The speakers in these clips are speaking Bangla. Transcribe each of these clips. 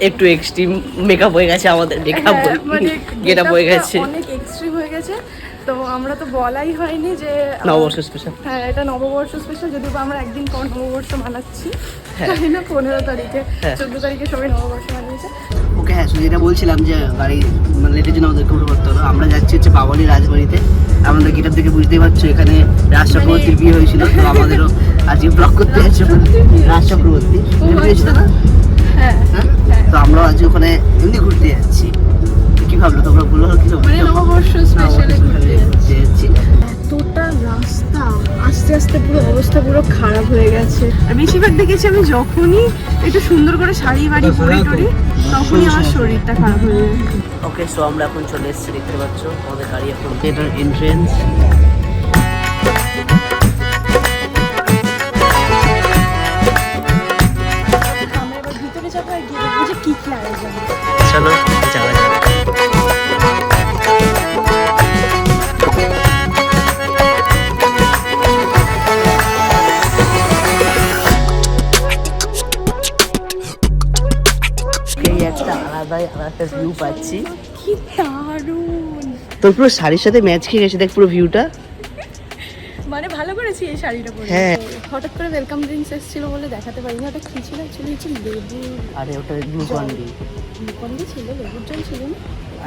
একটু এক্সট্রিম মেকআপ হয়ে গেছে আমাদের মেকআপ মানে গেট আপ হয়ে গেছে। অনেক এক্সট্রিম হয়ে গেছে। তো আমরা তো বলাই হয়নি যে নববর্ষ স্পেশাল হ্যাঁ এটা নববর্ষ স্পেশাল যদিও বা আমরা একদিন পর নববর্ষ মানাচ্ছি। হ্যাঁ। তাই না? পনেরো তারিখে হ্যাঁ। চোদ্দ তারিখে সবাই নববর্ষ মানিয়েছে। ওকে হ্যাঁ এটা বলছিলাম যে গাড়ি মানে লেটের জন্য আমাদেরকে উঠে পড়তে হলো আমরা যাচ্ছি হচ্ছে বাবালি রাজবাড়িতে। আমাদের গেটার থেকে বুঝতেই পারছ এখানে রাজ চক্রবর্তীর বিয়ে হয়েছিল। তো আমাদেরও আজকে ব্লক করতে যাচ্ছি। রাজ চক্রবর্তী বিয়ে হয়েছিল না? হ্যাঁ তো আমরাও আজ ওখানে এমনি ঘুরতে যাচ্ছি। কি ভাবলো তোমরা বলো কি ভাবলো? মানে নববর্ষ স্পেশালে ঘুরতে ঘুরতে যাচ্ছি। এতটা রাস্তা আস্তে আস্তে পুরো অবস্থা পুরো খারাপ হয়ে গেছে। আর বেশিরভাগ দেখেছি আমি যখনই একটু সুন্দর করে শাড়ি বাড়ি পরে টরি তখনই আমার শরীরটা খারাপ হয়ে যায়। ওকে সো আমরা এখন চলে এসেছি দেখতে পাচ্ছ আমাদের গাড়ি এখন এটার এন্ট্রেন্স একটা আলাদাই আলাদা ভিউ পাচ্ছি। কি দারুণ! তোর পুরো শাড়ির সাথে ম্যাচ খেয়ে গেছে দেখ পুরো ভিউটা মানে ভালো করেছি এই শাড়িটা পরে। হ্যাঁ। হঠাৎ করে ওয়েলকাম ড্রিঙ্কস এসেছিল বলে দেখাতে পারিনি ওটা কি ছিল? অ্যাকচুয়ালি হচ্ছে লেবু আরে ওটা গ্লুকন্ডি গ্লুকন্ডি ছিল লেবুর জল ছিল না?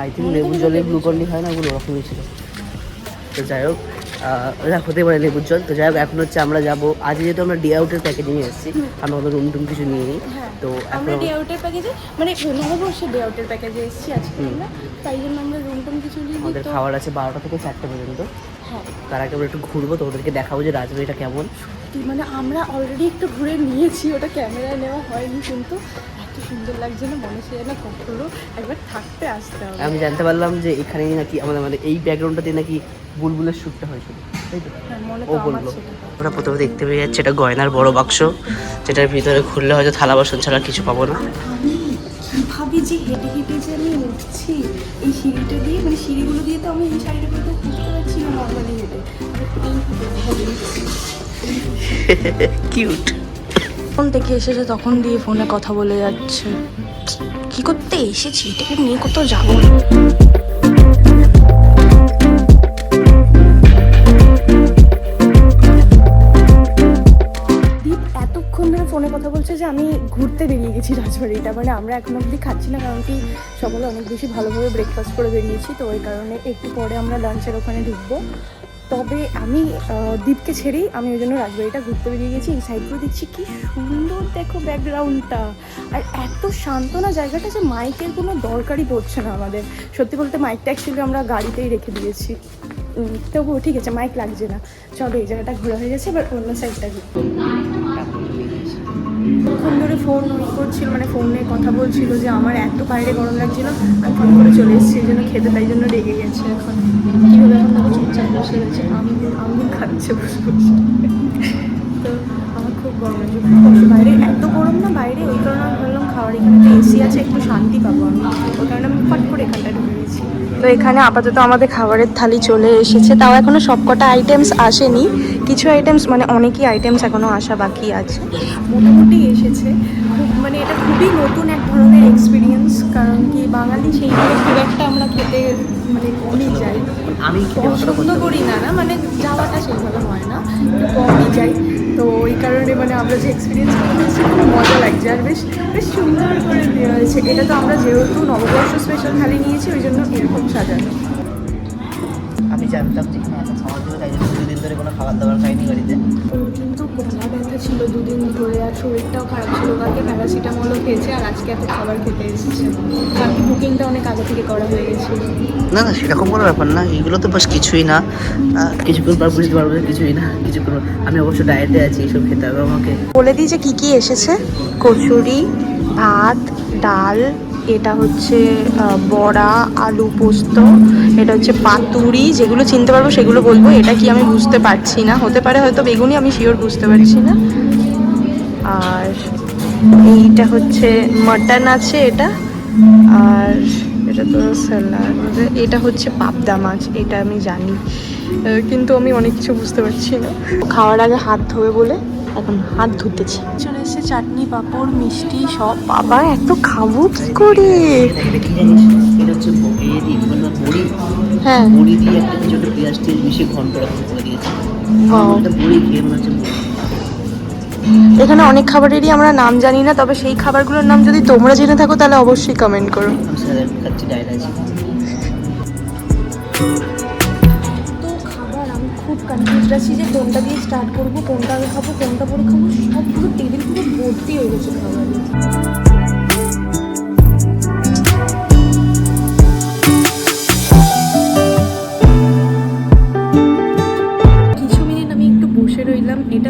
আই থিঙ্ক লেবুর জলে। গ্লুকন্ডি হয় না ওগুলো ওরকমই ছিল। তো যাই হোক। ওটা হতে পারে লেবুর জল। তো যাই হোক এখন হচ্ছে আমরা যাব। আজ যেহেতু আমরা ডে আউটের প্যাকেজে নিয়ে এসেছি আমরা ওদের রুম টুম কিছু নিয়ে নিই। হ্যাঁ তো আমরা ডে আউটের প্যাকেজে মানে নববর্ষে ডে আউটের প্যাকেজে এসেছি আজকে আমরা। তাই জন্য আমরা রুম টুম কিছু নিয়ে আমাদের খাবার আছে বারোটা থেকে চারটে পর্যন্ত। হ্যাঁ। তার আগে আমরা একটু ঘুরবো তো ওদেরকে দেখাবো যে রাজবাড়িটা কেমন। মানে আমরা অলরেডি একটু ঘুরে নিয়েছি ওটা ক্যামেরায় নেওয়া হয়নি কিন্তু এত সুন্দর লাগছে না মনে যেন কখনো একবার থাকতে আসতে হবে। আমি জানতে পারলাম যে এখানেই নাকি আমাদের মানে এই ব্যাকগ্রাউন্ডটাতে নাকি বুলবুলের শ্যুটটা হয়েছিল। হ্যাঁ, মনে ও বলল। আমরা প্রথমে দেখতে পেয়ে যাচ্ছি এটা গয়নার বড় বাক্স যেটার ভিতরে খুললে হয়তো থালা বাসন ছাড়া কিছু পাবো না। আমি ভাবি যে হেঁটে হেঁটে যে আমি উঠছি এই সিঁড়িটা দিয়ে মানে সিঁড়িগুলো দিয়ে তো আমি এই শাড়িটা তো উঠতে পারছি না নর্মালি হেঁটে। কিউট ফোন থেকে এসেছে তখন দিয়ে ফোনে কথা বলে যাচ্ছে। কি করতে এসেছি? এটাকে নিয়ে কোথাও যাব না। যে আমি ঘুরতে বেরিয়ে গেছি রাজবাড়িটা মানে আমরা এখন অবধি খাচ্ছি না, কারণ কি সকালে অনেক বেশি ভালোভাবে ব্রেকফাস্ট করে বেরিয়েছি, তো ওই কারণে একটু পরে আমরা লাঞ্চের ওখানে ঢুকবো। তবে আমি দ্বীপকে ছেড়েই আমি ওই জন্য রাজবাড়িটা ঘুরতে বেরিয়ে গেছি। এই সাইডগুলো দেখছি কি সুন্দর দেখো ব্যাকগ্রাউন্ডটা আর এত শান্ত না জায়গাটা যে মাইকের কোনো দরকারই পড়ছে না আমাদের। সত্যি বলতে মাইকটা অ্যাকচুয়ালি আমরা গাড়িতেই রেখে দিয়েছি। তবুও ঠিক আছে মাইক লাগছে না। চলো এই জায়গাটা ঘোরা হয়ে গেছে, এবার অন্য সাইডটা ঘুরবো ফোন ধরে ফোন করছিল মানে ফোনে কথা বলছিল যে আমার এত বাইরে গরম লাগছিল, আমি ফোন করে চলে এসেছি, এই জন্য খেতে তাই জন্য রেগে গেছে এখন। কীভাবে এখন চুপচাপ বসে গেছে আমি আমি খাচ্ছে বসে বসে। তো খুব গরম লাগছে। বাইরে এত গরম না বাইরে ওই কারণে আমি ভাবলাম খাওয়ার এখানে তো এসি আছে একটু শান্তি পাবো আমি। ওই কারণে আমি ফট করে এখানটা ঢুকে গেছি। তো এখানে আপাতত আমাদের খাবারের থালি চলে এসেছে। তাও এখনও সবকটা আইটেমস আসেনি। কিছু আইটেমস মানে অনেকই আইটেমস এখনও আসা বাকি আছে। মোটামুটি এসেছে। খুব মানে এটা খুবই নতুন এক ধরনের এক্সপিরিয়েন্স কারণ কি বাঙালি সেইভাবে খুব একটা আমরা খেতে মানে কমই যাই। আমি পছন্দ করি। না না মানে যাওয়াটা সেইভাবে হয় না কমই যাই। তো ওই কারণে মানে আমরা যে এক্সপিরিয়েন্স করেছি খুব মজা লাগছে। আর বেশ বেশ সুন্দর করে দেওয়া হয়েছে এটা তো আমরা যেহেতু নববর্ষ স্পেশাল থালি নিয়েছি ওই জন্য এরকম সাজানো। আমি জানতাম যে এখানে তাই জন্য দুদিন ধরে কোনো খাবার দাবার খাইনি গাড়িতে শরীরটাও খারাপ ছিল। কালকে প্যারাসিটামলও খেয়েছে আর আজকে এত খাবার খেতে এসেছে। কালকে বুকিংটা অনেক আগে থেকে করা হয়ে গেছে। না না সেরকম কোনো ব্যাপার না। এগুলো তো বাস কিছুই না। কিছুক্ষণ পর বুঝতে পারব যে কিছুই না। কিছুক্ষণ আমি অবশ্য ডায়েটে আছি এসব খেতে হবে আমাকে। বলে দিই যে কী কী এসেছে? কচুরি ভাত ডাল এটা হচ্ছে বড়া আলু পোস্ত এটা হচ্ছে পাতুরি যেগুলো চিনতে পারব সেগুলো বলব। এটা কি আমি বুঝতে পারছি না? হতে পারে হয়তো বেগুনি আমি শিওর বুঝতে পারছি না। আর এইটা হচ্ছে মাটন আছে এটা আর এটা তো স্যালাড এটা হচ্ছে পাবদা মাছ এটা আমি জানি। কিন্তু আমি অনেক কিছু বুঝতে পারছি না। খাওয়ার আগে হাত ধোবে বলে এখন হাত ধুতেছি। চলে এসেছে চাটনি পাঁপড় মিষ্টি সব। বাবা এত খাব কি করে। হ্যাঁ। বড়ি দিয়ে একটা কিছু পেঁয়াজ তেল মিশিয়ে ঘন্ট রাখতে করে দিয়েছে। এখানে অনেক খাবারেরই আমরা নাম জানি না তবে সেই খাবারগুলোর নাম যদি তোমরা জেনে থাকো তাহলে অবশ্যই কমেন্ট করো। কনফিউজড আছি যে কোনটা দিয়ে স্টার্ট করব কোনটা আগে খাব কোনটা পরে খাব সব পুরো টেবিল পুরো ভর্তি হয়ে গেছে খাবার।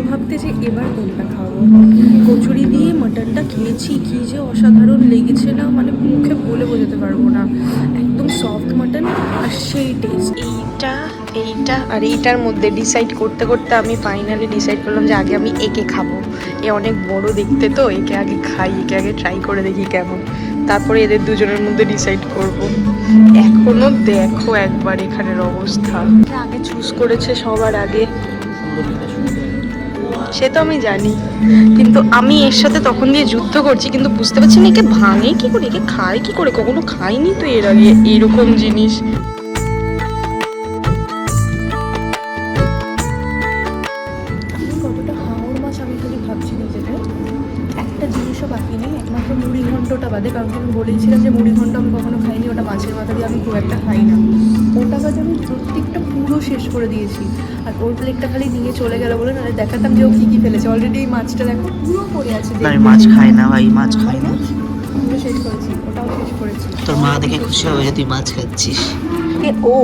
ভাবতে যে এবার কোনটা খাব? কচুরি দিয়ে মাটনটা খেয়েছি কি যে অসাধারণ লেগেছে না মানে মুখে বলে বোঝাতে পারব না। একদম সফট মাটন আর সেই টেস্ট এইটা এইটা আর এইটার মধ্যে ডিসাইড করতে করতে আমি ফাইনালি ডিসাইড করলাম যে আগে আমি একে খাব। এ অনেক বড় দেখতে তো একে আগে খাই একে আগে ট্রাই করে দেখি কেমন। তারপরে এদের দুজনের মধ্যে ডিসাইড করব। এখনও দেখো একবার এখানের অবস্থা। আগে চুজ করেছে সবার আগে। সে তো আমি জানি। কিন্তু আমি এর সাথে তখন দিয়ে যুদ্ধ করছি, কিন্তু বুঝতে পারছি না একে ভাঙে কি করে, একে খায় কি করে, কখনো খাইনি তো এর আগে এরকম জিনিস। একটা জিনিসও বাকি নেই, একমাত্র মুড়ি ঘন্টটা বাদে কারণ আমি বলেছিলাম যে মুড়ি ঘন্ট আমি কখনো খাইনি ওটা মাছের মাথা দিয়ে আমি খুব একটা খাই না। ওটা কাজে আমি প্রত্যেকটা পুরো শেষ করে দিয়েছি। আর ওর প্লেটটা খালি নিয়ে চলে গেল বলে না দেখাতাম যে ও কী কী ফেলেছে। অলরেডি এই মাছটা দেখো পুরো পড়ে আছে। আমি মাছ খাই না ভাই মাছ খাই না। পুরো শেষ করেছি ওটাও শেষ করেছি। তোর মা দেখে খুশি হবে যে তুই মাছ খাচ্ছিস। ও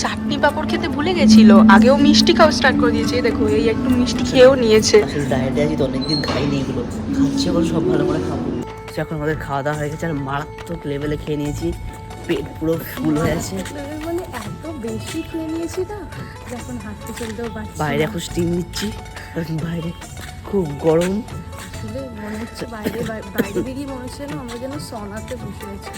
চাটনি পাঁপড় খেতে ভুলে গেছিল। আগেও মিষ্টি খাওয়া স্টার্ট করে দিয়েছে। দেখো এই একটু মিষ্টি খেয়েও নিয়েছে। ডায়েটে আছি তো অনেকদিন খাইনি এগুলো। খাচ্ছি এবার সব ভালো করে খাব। তো এখন আমাদের খাওয়া দাওয়া হয়ে গেছে আর মারাত্মক লেভেলে খেয়ে নিয়েছি। পেট পুরো ফুল হয়ে আছে মানে এত বেশি খেয়ে নিয়েছি না যে হাঁটতে চলতেও পারছি বাইরে এখন স্টিম নিচ্ছি বাইরে খুব গরম। আসলে মনে হচ্ছে বাইরে বাইরে বেরিয়ে মনে হচ্ছে না আমরা যেন সনাতে বসে আছি।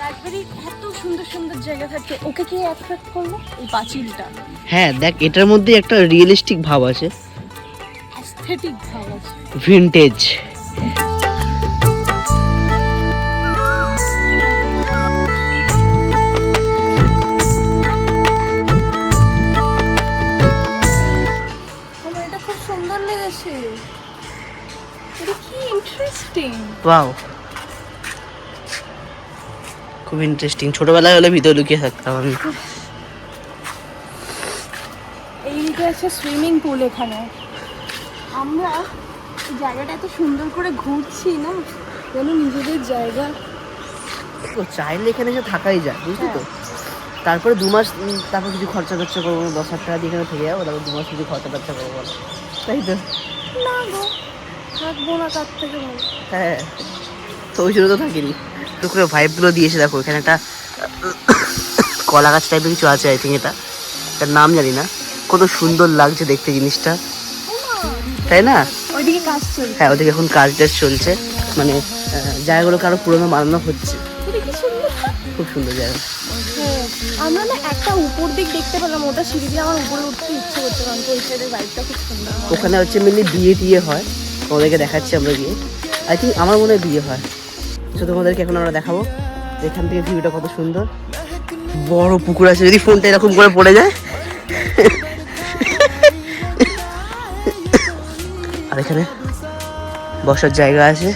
রাজবাড়ির এত সুন্দর সুন্দর জায়গা থাকে ওকে কে অ্যাট্রাক্ট করল? এই পাঁচিলটা। হ্যাঁ দেখ এটার মধ্যে একটা রিয়েলিস্টিক ভাব আছে। অ্যাস্থেটিক ভাব আছে। ভিন্টেজ ওয়াও খুব ইন্টারেস্টিং ছোটবেলায় হলে ভিতরে লুকিয়ে থাকতাম আমি। এইদিকে আছে সুইমিং পুল এখানে। আমরা জায়গাটা এত সুন্দর করে ঘুরছি না যেন নিজেদের জায়গা। তো চাইলে এখানে এসে থাকাই যায় বুঝলি তো? তারপরে দু মাস তারপর কিছু খরচা টরচা করব দশ হাজার টাকা দিয়ে এখানে থেকে যাব তারপর দু মাস কিছু খরচা টরচা করব তাই তো? না গো থাকব না তার থেকে ভালো। হ্যাঁ। তো ওই জন্য তো থাকিনি। তো করে ভাইবগুলো দিয়েছে দেখো এখানে একটা কলা গাছ টাইপের কিছু আছে আই থিঙ্ক এটা। তার নাম জানি না। কত সুন্দর লাগছে দেখতে জিনিসটা। তাই না? হ্যাঁ ওদিকে এখন কাজ টাজ চলছে। মানে আহ, জায়গাগুলোকে আরও পুরোনো বানানো হচ্ছে। খুব সুন্দর জায়গা। হ্যাঁ, আমরা না একটা উপর দিক দেখতে পেলাম ওটা সিঁড়ি দিয়ে আমার উপরে উঠতে ইচ্ছে করছে কারণ ওই সাইডের বাইকটা খুব সুন্দর ওখানে হচ্ছে মেনলি বিয়ে টিয়ে হয়। ওদেরকে দেখাচ্ছি আমরা গিয়ে। আই থিঙ্ক আমার মনে হয় বিয়ে হয়। তো তোমাদেরকে এখন আমরা দেখাবো এখান থেকে ভিউটা কত সুন্দর। বড় পুকুর আছে যদি ফোনটা এরকম করে পড়ে যায়। আর এখানে বসার জায়গা আছে।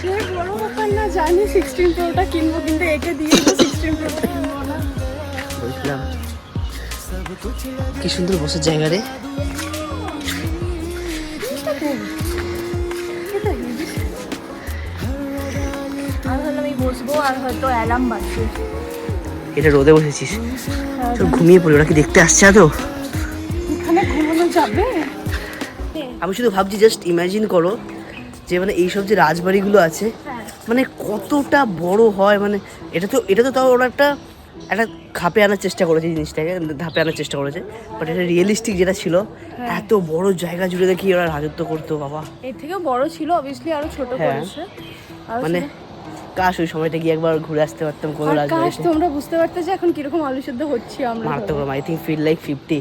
সে বুঝলাম। কি সুন্দর বসার জায়গা রে। হলো আর হয়তো অ্যালার্ম বাজছে। এটা রোদে বসেছিস? চল ঘুমিয়ে পড়ি ওরা কি দেখতে আসছে আদৌ? এখানে ঘুমানো যাবে? আমি শুধু ভাবছি জাস্ট ইমাজিন করো যে মানে এইসব যে রাজবাড়িগুলো আছে হ্যাঁ। মানে কতটা বড় হয় মানে এটা তো এটা তো তাও ওরা একটা একটা খাপে আনার চেষ্টা করেছে জিনিসটাকে ধাপে আনার চেষ্টা করেছে বাট এটা রিয়েলিস্টিক যেটা ছিল এত বড় জায়গা জুড়ে দেখি ওরা রাজত্ব করতো বাবা। এর থেকেও বড় ছিল অবভিয়াসলি আরও ছোট হ্যাঁ। করেছে। মানে কাশ ওই সময়টা গিয়ে একবার ঘুরে আসতে পারতাম কোনো কাশ রাজবাড়িতে তোমরা বুঝতে পারতে যে এখন কীরকম আলু সেদ্ধ হচ্ছি আমরা মারতে পারব I think feel like fifty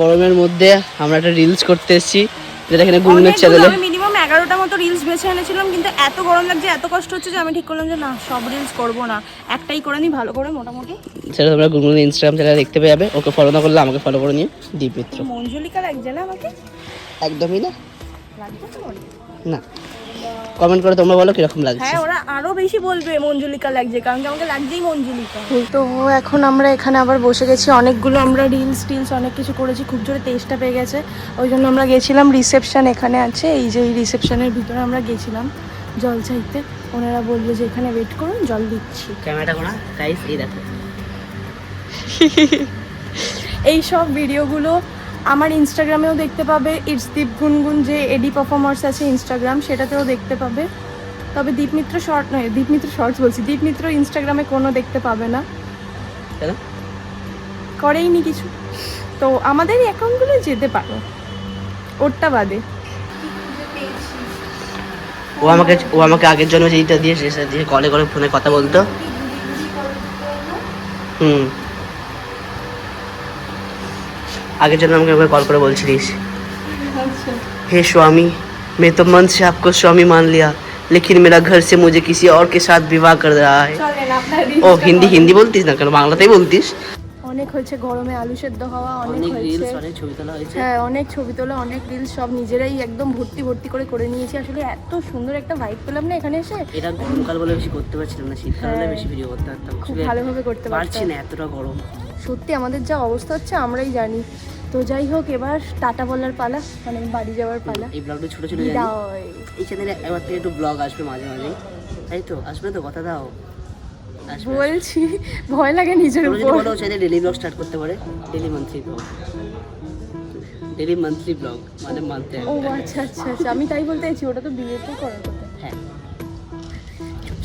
গরমের মধ্যে আমরা একটা রিলস করতে এসেছি যেটা এখানে গুনগুনের চ্যানেলে আমি মিনিমাম এগারোটা মতো রিলস বেছে এনেছিলাম কিন্তু এত গরম লাগছে এত কষ্ট হচ্ছে যে আমি ঠিক করলাম যে না সব রিলস করব না। একটাই করে নিই ভালো করে মোটামুটি। সেটা তোমরা গুনগুনের ইনস্টাগ্রাম চ্যানেলে দেখতে পেয়ে যাবে ওকে ফলো না করলে আমাকে ফলো করে নিও দীপ মিত্র। মঞ্জুলিকা লাগছে না আমাকে? একদমই না। না। কমেন্ট করে তোমরা বলো কীরকম লাগছে। হ্যাঁ ওরা আরও বেশি বলবে মঞ্জুলিকা লাগছে কারণ কি আমাকে লাগছেই মঞ্জুলিকা। তো এখন আমরা এখানে আবার বসে গেছি অনেকগুলো আমরা রিলস টিলস অনেক কিছু করেছি খুব জোরে তেজটা পেয়ে গেছে। ওই জন্য আমরা গেছিলাম রিসেপশন এখানে আছে এই যে এই রিসেপশনের ভিতরে আমরা গেছিলাম জল চাইতে। ওনারা বলল যে এখানে ওয়েট করুন জল দিচ্ছি। ক্যামেরাটা কোনা গাইস এই দেখো। এই সব ভিডিওগুলো আমার ইনস্টাগ্রামেও দেখতে পাবে ইটস দীপ গুনগুন যে এডি পারফর্মার্স আছে ইনস্টাগ্রাম সেটাতেও দেখতে পাবে। তবে দীপমিত্র শর্ট নয় দীপমিত্র শর্টস বলছি। দীপমিত্র ইনস্টাগ্রামে কোনো দেখতে পাবে না। কেন? করেইনি কিছু। তো আমাদের অ্যাকাউন্টগুলো যেতে পারো। ওরটা বাদে। ও আমাকে ও আমাকে আগের জন্য যেটা দিয়ে সেটা দিয়ে কলে করে ফোনে কথা বলতো। হুম। আগের জন্য আমাকে একবার কল করে বলছিলিস हे स्वामी मैं तो मन से आपको स्वामी मान लिया लेकिन मेरा घर से मुझे किसी और के साथ विवाह कर रहा है চলেন আপনার ও হিন্দি হিন্দি বলতিস না কেন বাংলাতেই বলতিস অনেক হয়েছে গরমে আলু সেদ্ধ হওয়া অনেক হয়েছে অনেক ছবি তোলা হয়েছে হ্যাঁ অনেক ছবি তোলা অনেক রিলস সব নিজেরাই একদম ভর্তি ভর্তি করে করে নিয়েছি আসলে এত সুন্দর একটা ভাইব পেলাম না এখানে এসে এটা গরমকাল বলে বেশি করতে পারছিলাম না শীতকাল হলে হ্যাঁ। বেশি ভিডিও করতে পারতাম খুব আসলে ভালোভাবে করতে পারছি পারছি না এতটা গরম সত্যি আমাদের যা অবস্থা হচ্ছে আমরাই জানি। তো যাই হোক এবার টাটা বলার পালা মানে বাড়ি যাওয়ার পালা। এই ব্লগটা ছোট ছোট জানি। এই চ্যানেলে একবার থেকে একটু ব্লগ আসবে মাঝে মাঝে। তাই তো? আসবে তো? কথা দাও। আসবে। বলছি ভয় লাগে নিজের উপর। বলো চাইলে ডেলি ব্লগ স্টার্ট করতে পারে। Daily monthly blog daily monthly blog মানে মান্থে ও আচ্ছা আচ্ছা আচ্ছা আমি তাই বলতে চাইছি ওটা তো বিয়েতে করার কথা। হ্যাঁ।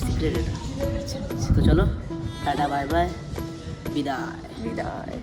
সিক্রেট এটা। তো চলো টাটা বাই বাই বিদায়। বিদায়